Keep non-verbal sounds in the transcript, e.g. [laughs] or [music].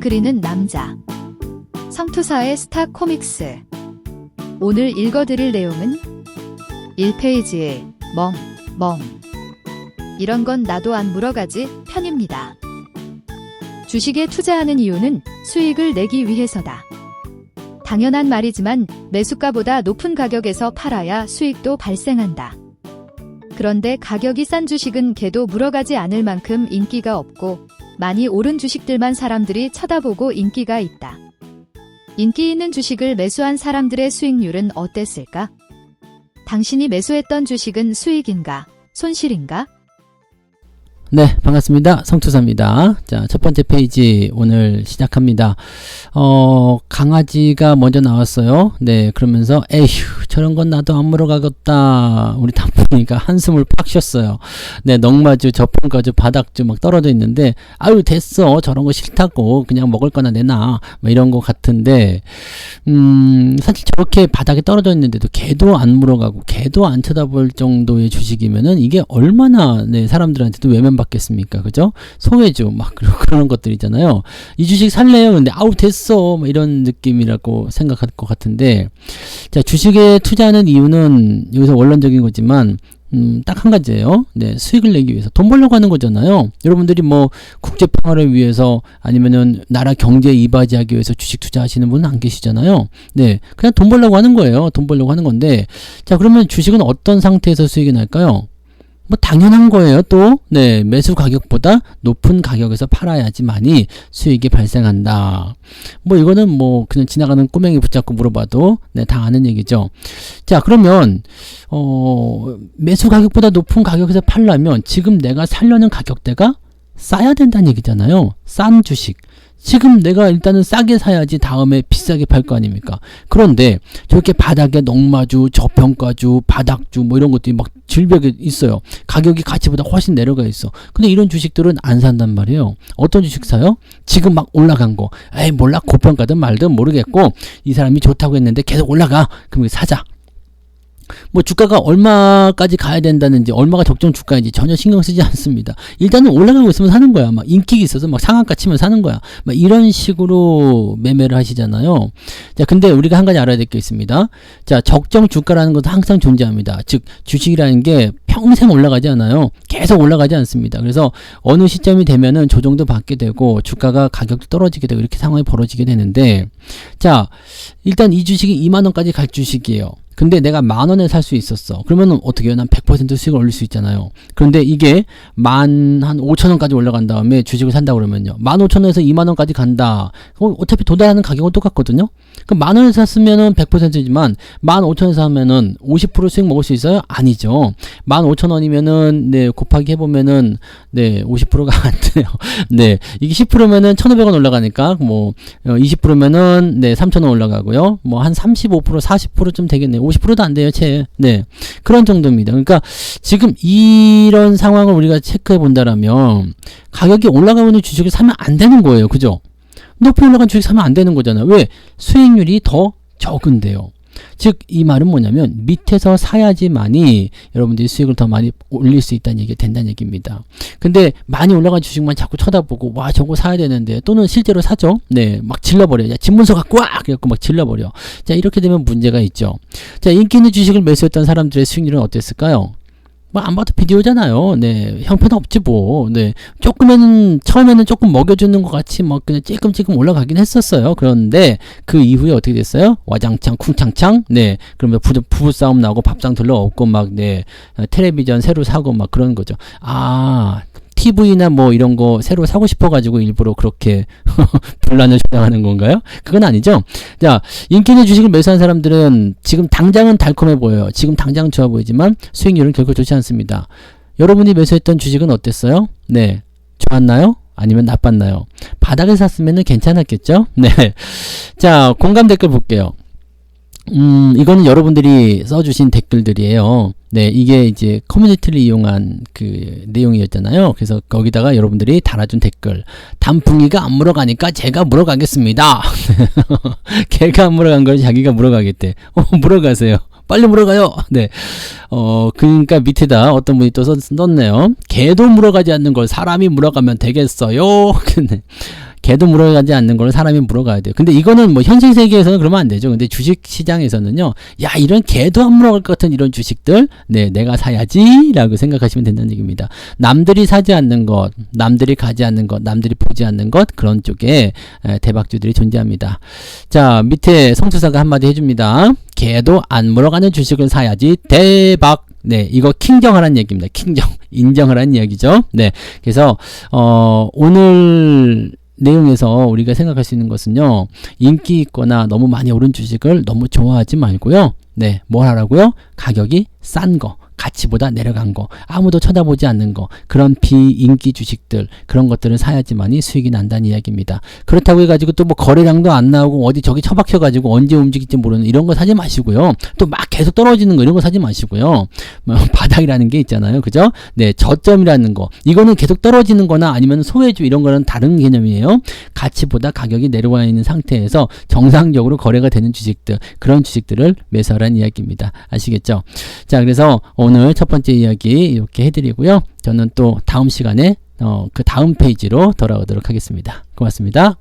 그리는 남자. 성투사의 스타 코믹스. 오늘 읽어드릴 내용은 1페이지에 멍, 멍. 이런 건 나도 안 물어가지 편입니다. 주식에 투자하는 이유는 수익을 내기 위해서다. 당연한 말이지만 매수가보다 높은 가격에서 팔아야 수익도 발생한다. 그런데 가격이 싼 주식은 개도 물어가지 않을 만큼 인기가 없고 많이 오른 주식들만 사람들이 쳐다보고 인기가 있다. 인기 있는 주식을 매수한 사람들의 수익률은 어땠을까? 당신이 매수했던 주식은 수익인가? 손실인가? 네, 반갑습니다. 성투사입니다. 자, 첫 번째 페이지 오늘 시작합니다. 어, 강아지가 먼저 나왔어요. 네, 그러면서 에휴, 저런 건 나도 안 물어가겠다. 우리 담보니까 한숨을 팍 쉬었어요. 네, 넉마주, 저평가주, 바닥주 막 떨어져 있는데 아유, 됐어. 저런 거 싫다고. 그냥 먹을 거나 내놔. 뭐 이런 거 같은데 음, 사실 저렇게 바닥에 떨어져 있는데도 개도 안 물어가고 개도 안 쳐다볼 정도의 주식이면은 이게 얼마나 네, 사람들한테도 외면 받겠습니까? 그죠? 소외주 막 [laughs] 그런, 것들이잖아요. 이 주식 살래요? 근데 아우 됐어. 뭐 이런 느낌이라고 생각할 것 같은데 자, 주식에 투자하는 이유는 여기서 원론적인 거지만 음, 딱 한 가지예요. 네, 수익을 내기 위해서 돈 벌려고 하는 거잖아요. 여러분들이 뭐 국제 평화를 위해서 아니면은 나라 경제 이바지하기 위해서 주식 투자하시는 분은 안 계시잖아요. 네, 그냥 돈 벌려고 하는 거예요. 돈 벌려고 하는 건데, 자 그러면 주식은 어떤 상태에서 수익이 날까요? 뭐 당연한 거예요. 또 네, 매수 가격보다 높은 가격에서 팔아야지만이 수익이 발생한다. 뭐 이거는 뭐 그냥 지나가는 꼬맹이 붙잡고 물어봐도 네, 다 아는 얘기죠. 자, 그러면 어, 매수 가격보다 높은 가격에서 팔려면 지금 내가 살려는 가격대가 싸야 된다는 얘기잖아요. 싼 주식. 지금 내가 일단은 싸게 사야지 다음에 비싸게 팔 거 아닙니까? 그런데 저렇게 바닥에 넉마주, 저평가주, 바닥주 뭐 이런 것들이 막 질벽에 있어요. 가격이 가치보다 훨씬 내려가 있어. 근데 이런 주식들은 안 산단 말이에요. 어떤 주식 사요? 지금 막 올라간 거. 에이 몰라 고평가든 말든 모르겠고 이 사람이 좋다고 했는데 계속 올라가. 그럼 사자. 뭐 주가가 얼마까지 가야 된다는지 얼마가 적정 주가인지 전혀 신경 쓰지 [laughs] 않습니다. 일단은 올라가고 있으면 사는 거야. 막 인기가 있어서 막 상한가 치면 사는 거야. 막 이런 식으로 매매를 하시잖아요. 자, 근데 우리가 한 가지 알아야 될 게 있습니다. 자, 적정 주가라는 것도 항상 존재합니다. 즉 주식이라는 게 평생 올라가지 않아요. 계속 올라가지 않습니다. 그래서 어느 시점이 되면은 조정도 받게 되고 주가가 가격도 떨어지게 되고 이렇게 상황이 벌어지게 되는데 자, 일단 이 주식이 2만 원까지 갈 주식이에요. 근데 내가 만 원에 살 수 있었어. 그러면은 어떻게 해요? 난 100% 수익을 올릴 수 있잖아요. 그런데 이게 만 한 5천 원까지 올라간 다음에 주식을 산다 그러면요. 만 5천 원에서 2만 원까지 간다. 어, 어차피 도달하는 가격은 똑같거든요. 그럼 만 원에 샀으면은 100%지만 만 5천 원에 사면은 50% 수익 먹을 수 있어요? 아니죠. 만 5천 원이면은 네, 곱하기 해 보면은 네, 50%가 안 돼요. [laughs] 네. 이게 10%면은 1,500원 올라가니까 뭐 20%면은 네, 3,000원 올라가고요. 뭐 한 35% 40%쯤 되겠네요. 50%도 안 돼요, 채. 네. 그런 정도입니다. 그러니까 지금 이런 상황을 우리가 체크해 본다라면 가격이 올라가고 있는 주식을 사면 안 되는 거예요. 그죠? 높이 올라간 주식 사면 안 되는 거잖아요. 왜? 수익률이 더 적은데요. 즉, 이 말은 뭐냐면, 밑에서 사야지만이 여러분들이 수익을 더 많이 올릴 수 있다는 얘기가 된다는 얘기입니다. 근데 많이 올라간 주식만 자꾸 쳐다보고, 와, 저거 사야 되는데, 또는 실제로 사죠? 네, 막 질러버려요. 야, 집문서 갖고 와! 그래갖고 막 질러버려. 자, 이렇게 되면 문제가 있죠. 자, 인기 있는 주식을 매수했던 사람들의 수익률은 어땠을까요? 뭐 안 봐도 비디오잖아요. 네, 형편없지 뭐. 네, 조금은 처음에는 조금 먹여주는 것 같이 뭐 그냥 찔끔찔끔 올라가긴 했었어요. 그런데 그 이후에 어떻게 됐어요? 와장창 쿵창창. 네, 그러면 부부, 부부 싸움 나고 밥상 들러 없고 막 네, 텔레비전 새로 사고 막 그런 거죠. 아. TV나 뭐 이런 거 새로 사고 싶어가지고 일부러 그렇게 [laughs] 분란을 조장하는 건가요? 그건 아니죠. 자, 인기 있는 주식을 매수한 사람들은 지금 당장은 달콤해 보여요. 지금 당장 좋아 보이지만 수익률은 결코 좋지 않습니다. 여러분이 매수했던 주식은 어땠어요? 네. 좋았나요? 아니면 나빴나요? 바닥에 샀으면 괜찮았겠죠? 네. 자, 공감 댓글 볼게요. 음, 이거는 여러분들이 써주신 댓글들이에요. 네, 이게 이제 커뮤니티를 이용한 그 내용이었잖아요. 그래서 거기다가 여러분들이 달아준 댓글. 단풍이가 안 물어가니까 제가 물어가겠습니다. [laughs] 걔가 안 물어간 걸 자기가 물어가겠대. 어, 물어가세요. 빨리 물어가요. 네. 어, 그러니까 밑에다 어떤 분이 또 썼, 썼네요. 개도 물어가지 않는 걸 사람이 물어가면 되겠어요. [laughs] 개도 물어가지 않는 걸 사람이 물어가야 돼요. 근데 이거는 뭐 현실 세계에서는 그러면 안 되죠. 근데 주식 시장에서는요, 야 이런 개도 안 물어갈 것 같은 이런 주식들, 네 내가 사야지라고 생각하시면 된다는 얘기입니다. 남들이 사지 않는 것, 남들이 가지 않는 것, 남들이 보지 않는 것 그런 쪽에 에, 대박주들이 존재합니다. 자 밑에 성투사가 한마디 해줍니다. 개도 안 물어가는 주식을 사야지 대박. 네, 이거 킹정하라는 얘기입니다. 킹정 [laughs] 인정하라는 이야기죠. 네, 그래서 어 오늘 내용에서 우리가 생각할 수 있는 것은요 인기 있거나 너무 많이 오른 주식을 너무 좋아하지 말고요. 네, 뭘 하라고요? 가격이 싼 거. 가치보다 내려간 거, 아무도 쳐다보지 않는 거, 그런 비인기 주식들, 그런 것들을 사야지만이 수익이 난다는 이야기입니다. 그렇다고 해가지고 또 뭐 거래량도 안 나오고 어디 저기 처박혀가지고 언제 움직일지 모르는 이런 거 사지 마시고요. 또 막 계속 떨어지는 거 이런 거 사지 마시고요. 뭐 [laughs] 바닥이라는 게 있잖아요. 그죠? 네, 저점이라는 거. 이거는 계속 떨어지는 거나 아니면 소외주 이런 거는 다른 개념이에요. 가치보다 가격이 내려와 있는 상태에서 정상적으로 거래가 되는 주식들, 그런 주식들을 매수하라는 이야기입니다. 아시겠죠? 자, 그래서 오늘 첫 번째 이야기 이렇게 해드리고요. 저는 또 다음 시간에 어, 그 다음 페이지로 돌아오도록 하겠습니다. 고맙습니다.